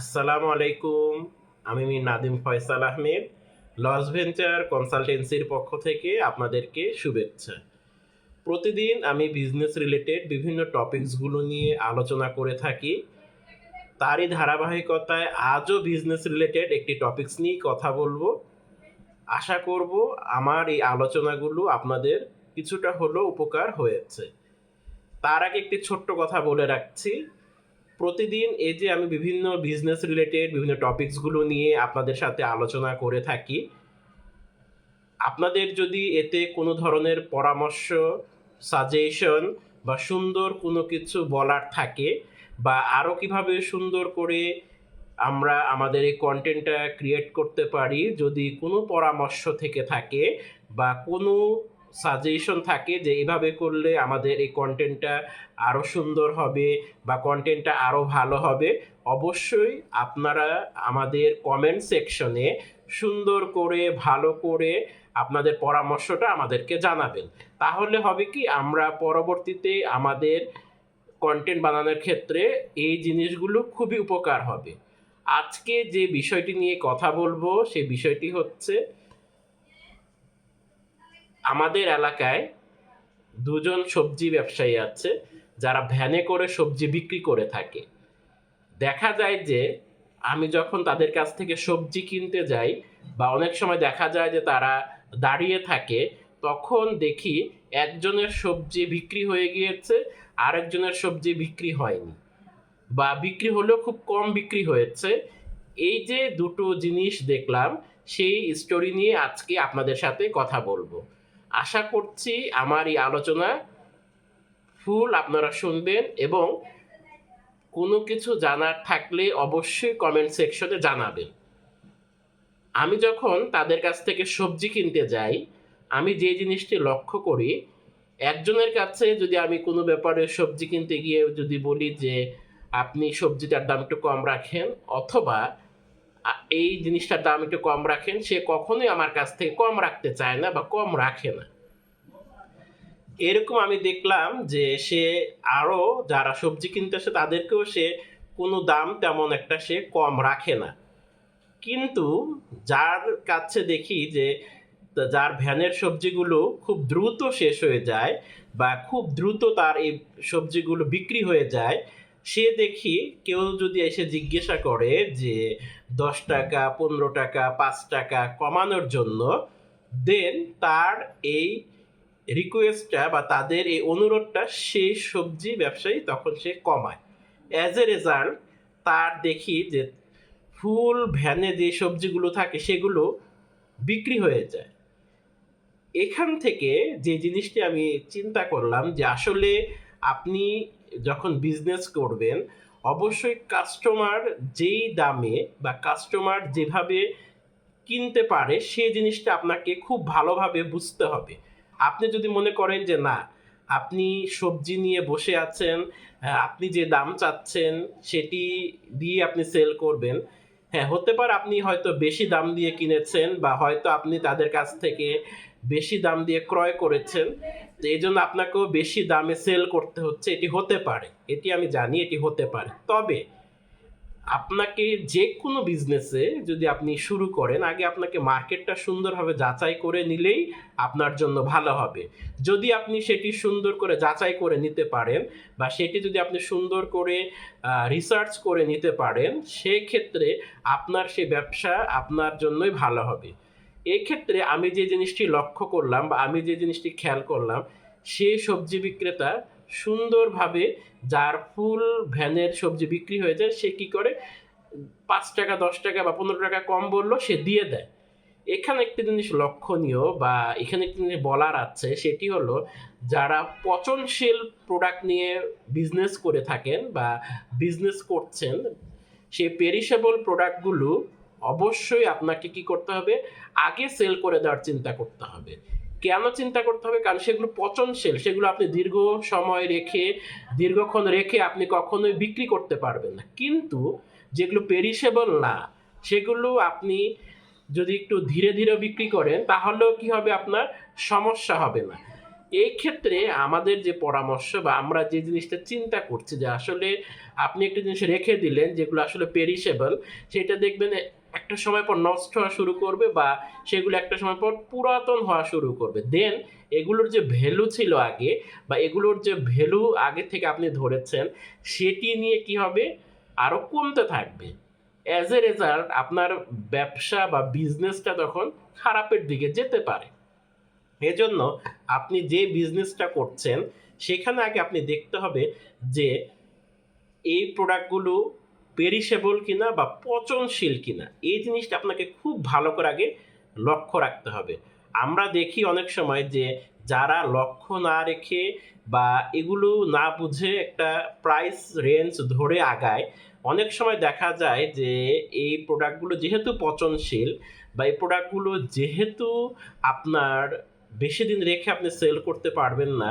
আসসালামু আলাইকুম, আমি মির নাদিম ফয়সাল আহমেদ, লস ভেঞ্চার কনসালটেন্সির পক্ষ থেকে আপনাদেরকে শুভেচ্ছা। প্রতিদিন আমি বিজনেস রিলেটেড বিভিন্ন টপিকসগুলো নিয়ে আলোচনা করে থাকি। তারই ধারাবাহিকতায় আজও বিজনেস রিলেটেড একটি টপিকস নিয়ে কথা বলব। আশা করব আমার এই আলোচনাগুলো আপনাদের কিছুটা হলেও উপকার হয়েছে। তার আগে একটি ছোট্ট কথা বলে রাখছি। প্রতিদিন এই যে আমি বিভিন্ন বিজনেস রিলেটেড বিভিন্ন টপিকসগুলো নিয়ে আপনাদের সাথে আলোচনা করে থাকি, আপনাদের যদি এতে কোনো ধরনের পরামর্শ সাজেশন বা সুন্দর কোনো কিছু বলার থাকে বা আরও কীভাবে সুন্দর করে আমরা আমাদের এই কন্টেন্টটা ক্রিয়েট করতে পারি, যদি কোনো পরামর্শ থেকে থাকে বা কোনো সাজেশন থাকে যে এভাবে করলে আমাদের এই কন্টেন্টটা আরও সুন্দর হবে বা কন্টেন্টটা আরও ভালো হবে, অবশ্যই আপনারা আমাদের কমেন্ট সেকশনে সুন্দর করে, ভালো করে আপনাদের পরামর্শটা আমাদেরকে জানাবেন। তাহলে হবে কি, আমরা পরবর্তীতে আমাদের কন্টেন্ট বানানোর ক্ষেত্রে এই জিনিসগুলো খুবই উপকার হবে। আজকে যে বিষয়টি নিয়ে কথা বলব সেই বিষয়টি হচ্ছে আমাদের এলাকায় দুজন সবজি ব্যবসায়ী আছে, যারা ভ্যানে করে সবজি বিক্রি করে থাকে। দেখা যায় যে আমি যখন তাদের কাছ থেকে সবজি কিনতে যাই বা অনেক সময় দেখা যায় যে তারা দাঁড়িয়ে থাকে, তখন দেখি একজনের সবজি বিক্রি হয়ে গিয়েছে, আরেকজনের সবজি বিক্রি হয়নি বা বিক্রি হলেও খুব কম বিক্রি হয়েছে। এই যে দুটো জিনিস দেখলাম, সেই স্টোরি নিয়ে আজকে আপনাদের সাথে কথা বলব। আশা করছি আমার এই আলোচনা ফুল আপনারা শুনবেন এবং কোনো কিছু জানার থাকলে অবশ্যই কমেন্ট সেকশনে জানাবেন। আমি যখন তাদের কাছ থেকে সবজি কিনতে যাই, আমি যে জিনিসটি লক্ষ্য করি, একজনের কাছে যদি আমি কোনো ব্যাপারে সবজি কিনতে গিয়ে যদি বলি যে, আপনি সবজিটার দাম একটু কম রাখেন, অথবা এই জিনিসটার দাম একটু কম রাখেন, সে কখনোই আমার কাছ থেকে কম রাখতে চায় না বা কম রাখে না। এরকম আমি দেখলাম যে সে আরও যারা সবজি কিনতে আসে, তাদেরকেও সে কোনো দাম তেমন একটা সে কম রাখে না। কিন্তু যার কাছে দেখি যে যার ভ্যানের সবজিগুলো খুব দ্রুত শেষ হয়ে যায় বা খুব দ্রুত তার এই সবজিগুলো বিক্রি হয়ে যায় সে দেখি কেউ যদি এসে জিজ্ঞাসা করে যে দশ টাকা পনেরো টাকা পাঁচ টাকা কমানোর জন্য দেন তার এই রিকোয়েস্টটা বা তাদের এই অনুরোধটা সেই সবজি ব্যবসায়ী তখন সে কমায়। অ্যাজ এ রেজাল্ট তার দেখি যে ফুল ভ্যানে যে সবজিগুলো থাকে সেগুলো বিক্রি হয়ে যায়। এখান থেকে যে জিনিসটি আমি চিন্তা করলাম যে আসলে আপনি যখন বিজনেস করবেন, অবশ্যই কাস্টমার যেই দামে বা কাস্টমার যেভাবে কিনতে পারে সেই জিনিসটা আপনাকে খুব ভালোভাবে বুঝতে হবে। আপনি যদি মনে করেন যে, না, আপনি সবজি নিয়ে বসে আছেন আপনি যে দাম চাচ্ছেন, সেটি দিয়ে আপনি সেল করবেন। হ্যাঁ হতে পারে আপনি হয়তো বেশি দাম দিয়ে কিনেছেন বা হয়তো আপনি তাদের কাছ থেকে বেশি দাম দিয়ে ক্রয় করেছেন। তো এই জন্য আপনাকেও বেশি দামে সেল করতে হচ্ছে। এটি হতে পারে। এটি আমি জানি এটি হতে পারে। তবে আপনাকে যে কোনো বিজনেসে যদি আপনি শুরু করেন, আগে আপনাকে মার্কেটটা সুন্দরভাবে যাচাই করে নিলেই আপনার জন্য ভালো হবে। যদি আপনি সেটি সুন্দর করে যাচাই করে নিতে পারেন বা সেটি যদি আপনি সুন্দর করে রিসার্চ করে নিতে পারেন, সেক্ষেত্রে আপনার সে ব্যবসা আপনার জন্যই ভালো হবে। এই ক্ষেত্রে আমি যে জিনিসটি লক্ষ্য করলাম বা আমি যে জিনিসটি খেয়াল করলাম সে সবজি বিক্রেতা সুন্দরভাবে যার ফুল ভ্যানের সবজি বিক্রি হয়ে যায়, সে কি করে? পাঁচ টাকা, দশ টাকা বা পনেরো টাকা কম বলল, সে দিয়ে দেয়। এখানে একটি জিনিস লক্ষণীয় বা এখানে একটি জিনিস বলার আছে, সেটি হলো যারা পচনশীল প্রোডাক্ট নিয়ে বিজনেস করে থাকেন বা বিজনেস করছেন, সেই পেরিশেবল প্রোডাক্টগুলো অবশ্যই আপনাকে কি করতে হবে? আগে সেল করে দেওয়ার চিন্তা করতে হবে। কেন চিন্তা করতে হবে? কারণ সেগুলো পচনশীল, সেগুলো আপনি দীর্ঘ সময় রেখে, দীর্ঘক্ষণ রেখে আপনি কখনোই বিক্রি করতে পারবেন না। কিন্তু যেগুলো পেরিশেবল না, সেগুলো আপনি যদি একটু ধীরে ধীরে বিক্রি করেন, তাহলেও কি হবে আপনার? সমস্যা হবে না। এই ক্ষেত্রে আমাদের যে পরামর্শ বা আমরা যে জিনিসটা চিন্তা করছি যে আসলে আপনি একটা জিনিস রেখে দিলেন যেগুলো আসলে পেরিশেবল সেটা দেখবেন একটা সময় পর নষ্ট হওয়া শুরু করবে বা সেগুলো একটা সময় পর পুরাতন হওয়া শুরু করবে। দেন এগুলোর যে ভ্যালু ছিল আগে বা এগুলোর যে ভ্যালু আগে থেকে আপনি ধরেছেন, সেটি নিয়ে কি হবে? আরও কমতে থাকবে। অ্যাজ এ রেজাল্ট আপনার ব্যবসা বা বিজনেসটা তখন খারাপের দিকে যেতে পারে। এজন্য আপনি যে বিজনেসটা করছেন, সেখানে আগে আপনি দেখতে হবে যে, এই প্রোডাক্টগুলো পেরিশেবল কিনা বা পচনশীল কিনা, এই জিনিসটা আপনাকে খুব ভালো করে আগে লক্ষ্য রাখতে হবে। আমরা দেখি অনেক সময় যে যারা লক্ষ্য না রেখে বা এগুলো না বুঝে একটা প্রাইস রেঞ্জ ধরে আগায়, অনেক সময় দেখা যায় যে এই প্রোডাক্টগুলো যেহেতু পচনশীল বা এই প্রোডাক্টগুলো যেহেতু আপনার বেশি দিন রেখে আপনি সেল করতে পারবেন না